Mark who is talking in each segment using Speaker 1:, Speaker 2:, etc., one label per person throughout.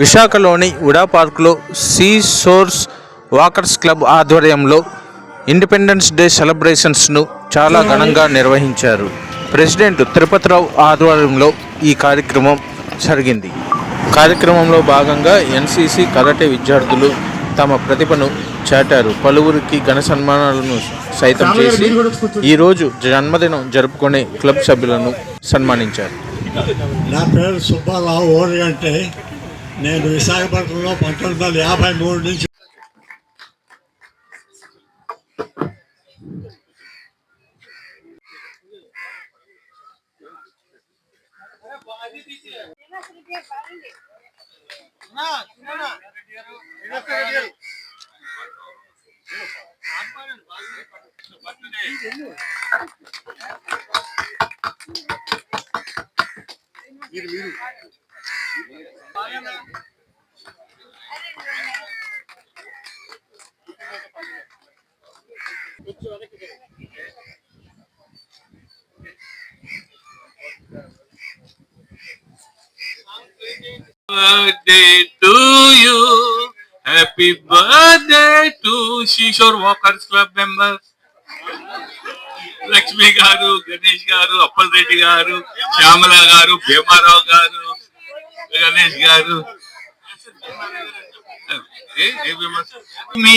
Speaker 1: విశాఖలోని ఉడా పార్క్లో సీ సోర్స్ వాకర్స్ క్లబ్ ఆధ్వర్యంలో ఇండిపెండెన్స్ డే సెలబ్రేషన్స్ను చాలా ఘనంగా నిర్వహించారు. ప్రెసిడెంట్ తిరుపతిరావు ఆధ్వర్యంలో ఈ కార్యక్రమం జరిగింది. కార్యక్రమంలో భాగంగా ఎన్సీసీ కరాటే విద్యార్థులు తమ ప్రతిభను చాటారు. పలువురికి ఘన సన్మానాలను సైతం చేసి ఈరోజు జన్మదినం జరుపుకునే క్లబ్ సభ్యులను సన్మానించారు.
Speaker 2: నా పేరు సుబ్బారావు. ఓరిగంటే నేను విశాఖపట్నంలో పంతొమ్మిది వందల యాభై మూడు నుంచి మీరు మీరు కొంచెం వెనక్కి
Speaker 3: birthday to you. Happy birthday to Shishore Walkers Club members. Lakshmi గారు గణేష్ గారు అప్పల్ రెడ్డి గారు శ్యామల గారు భీమారావు గారు గణేష్ గారు ఏ మీ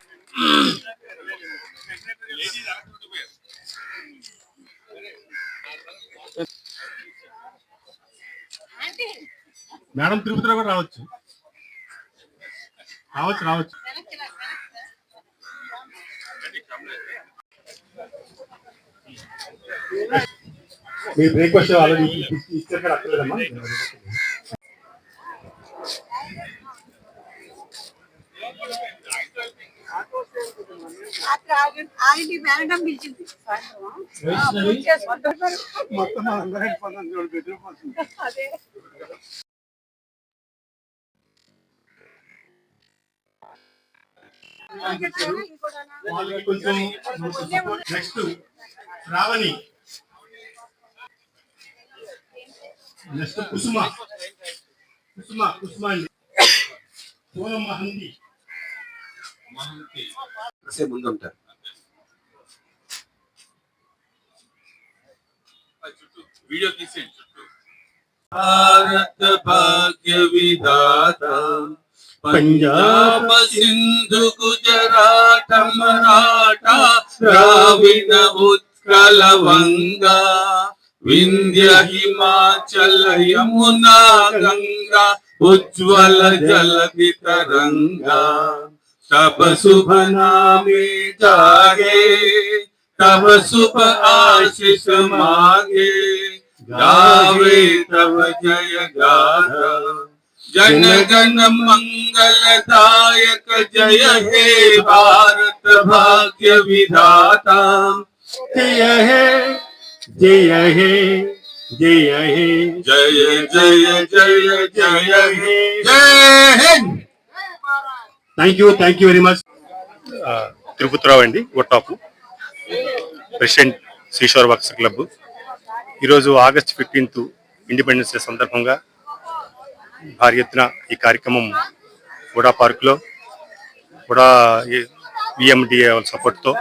Speaker 2: మేడం తిరుపతిలో కూడా రావచ్చు. రావచ్చు రావచ్చు. మీ బ్రేక్ఫాస్ట్ ఆల్రెడీ ఇచ్చారు అక్కర్లేదమ్మా. మొత్తం అందరూ బెదిరిపోతుంది
Speaker 4: అదే
Speaker 2: వాళ్ళకి కొంచెం నెక్స్ట్ శ్రావణి నెక్స్ట్ కుసుమ. కుసుమ కుసుమ అండి. పూనమ్మ హంది
Speaker 5: से ముందుంటారు
Speaker 3: చుట్టూ వీడియో తీసేయండి చుట్టూ. భారత पंजाब सिंधु गुजरात, मराठा, द्राविड, उत्कल, वंगा, विंध्य, हिमाचल, यमुना, गंगा, उज्ज्वल जल तरंगा तब शुभ नामे जागे, तब शुभ आशीष मागे। गावे तब जय गाधा जन गण मंगलदायक जय हे भारत भाग्य विधाता
Speaker 2: జయ హే జయ హే జయ హే
Speaker 3: जय जय जय जय हे जय Hind
Speaker 2: thank you thank you very much Tirupatirao అండి ఒట్టాపు ప్రెసిడెంట్ శ్రీశ్వర వర్క్స్ క్లబ్ ఈరోజు ఆగస్ట్ ఫిఫ్టీన్త్ ఇండిపెండెన్స్ డే సందర్భంగా భారీ ఎత్తున ఈ కార్యక్రమం హుడా పార్క్లో హుడా విఎండిఏ వాళ్ళ సపోర్ట్తో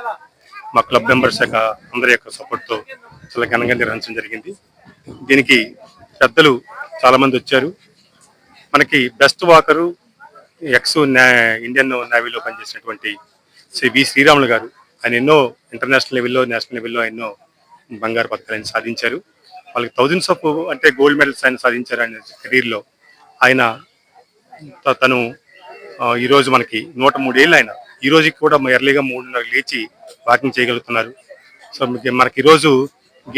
Speaker 2: మా క్లబ్ మెంబర్స్ యొక్క అందరి యొక్క సపోర్ట్తో చాలా ఘనంగా నిర్వహించడం జరిగింది. దీనికి పెద్దలు చాలామంది వచ్చారు. మనకి బెస్ట్ వాకరు ఎక్స్ ఇండియన్ నేవీలో పనిచేసినటువంటి శ్రీ వి శ్రీరాములు గారు. ఆయన ఎన్నో ఇంటర్నేషనల్ లెవెల్లో నేషనల్ లెవెల్లో ఎన్నో బంగారు పథకాలను సాధించారు. వాళ్ళకి థౌజండ్స్ ఆఫ్ అంటే గోల్డ్ మెడల్స్ ఆయన సాధించారు ఆయన కెరీర్లో ఆయన త- తను ఈరోజు ఈ రోజు మనకి నూట మూడేళ్ళు ఆయన ఈ రోజుకి కూడా ఎర్లీగా మూడున్నర లేచి వాకింగ్ చేయగలుగుతున్నారు. సో మనకి ఈ రోజు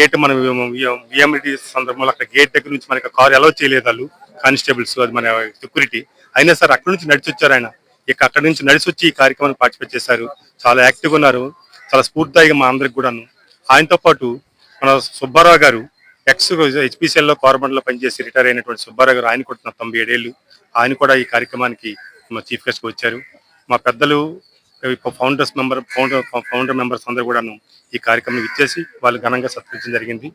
Speaker 2: గేట్ మన విఎండి సందర్భంలో అక్కడ గేట్ దగ్గర నుంచి మనకి కారు అలౌ చేయలేదు వాళ్ళు కానిస్టేబుల్స్ అది మన సెక్యూరిటీ. అయినా సరే అక్కడ నుంచి నడిచి వచ్చారు ఆయన. ఇక అక్కడ నుంచి నడిచి వచ్చి ఈ కార్యక్రమాన్ని పార్టిసిపేట్ చేశారు. చాలా యాక్టివ్గా ఉన్నారు. చాలా స్ఫూర్తిదాయిగా మా అందరికి కూడాను. ఆయనతో పాటు మన సుబ్బారావు గారు ఎక్స్ హెచ్పిసిఎల్లో కార్మండలో పనిచేసి రిటైర్ అయినటువంటి సుబ్బారావు గారు ఆయన కూడా తొంభై ఏడేళ్ళు. ఆయన కూడా ఈ కార్యక్రమానికి మా చీఫ్ గెస్ట్గా వచ్చారు. మా పెద్దలు founders member founder founder members అందరూ కూడాను ఈ కార్యక్రమం ఇచ్చేసి వాళ్ళు ఘనంగా సత్కరించడం జరిగింది.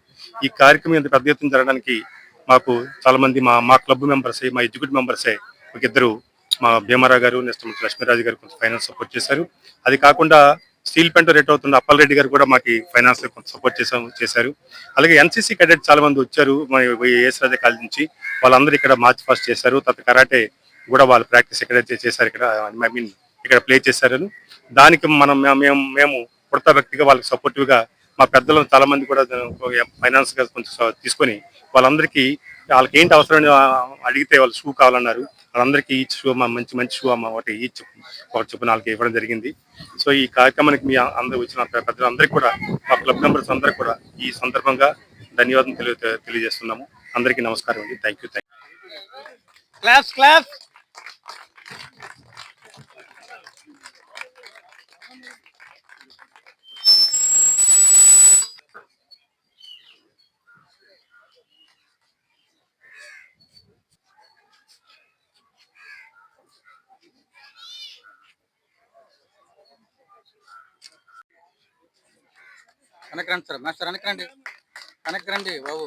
Speaker 2: ఈ కార్యక్రమం ఇంత పెద్ద ఎత్తున జరగడానికి మాకు చాలా మంది మా మా క్లబ్ మెంబర్సే మా ఎగ్జిక్యూటివ్ మెంబర్సే ఒక ఇద్దరు మా భీమారావు గారు నెక్స్ట్ లక్ష్మీరాజు గారు కొంచెం ఫైనాన్స్ సపోర్ట్ చేశారు. అది కాకుండా స్టీల్ పెంట్ రేట్ అవుతున్న అప్పల్ రెడ్డి గారు కూడా మాకు ఫైనాన్స్ సపోర్ట్ చేసాం చేశారు. అలాగే ఎన్సీసీ కెడెట్ చాలా మంది వచ్చారు మన ఏఎస్ రాజా కాలేజ్ నుంచి. వాళ్ళందరూ ఇక్కడ మార్చ్ ఫాస్ట్ చేశారు తర్వాత కరాటే కూడా వాళ్ళు ప్రాక్టీస్ ఇక్కడ చేశారు ఇక్కడ ఐ మీన్ ఇక్కడ ప్లే చేశారు. దానికి మనం మేము- మేము మేము వ్యక్తిగా వాళ్ళకి సపోర్టివ్గా మా పెద్దలు చాలా మంది కూడా ఫైనాన్స్గా కొంచెం తీసుకొని వాళ్ళందరికీ వాళ్ళకి ఏంటి అవసరం అని, అడిగితే వాళ్ళు షూ కావాలన్నారు. వాళ్ళందరికీ ఈచ్ షూ అమ్మ మంచి మంచి షూ అమ్మ ఒకటి ఈచ్ ఒకటి చొప్పున వాళ్ళకి ఇవ్వడం జరిగింది. సో ఈ కార్యక్రమానికి మీ అందరూ వచ్చిన ప్రజలందరికీ కూడా మా క్లబ్ మెంబర్స్ అందరికీ కూడా ఈ సందర్భంగా ధన్యవాదం తెలియ తెలియజేస్తున్నాము. అందరికీ నమస్కారం అండి. Thank you thank
Speaker 6: class class! వెనక్కి రండి సార్. మాస్టర్ వెనక్కి రండి. వెనక్కి రండి బాబు.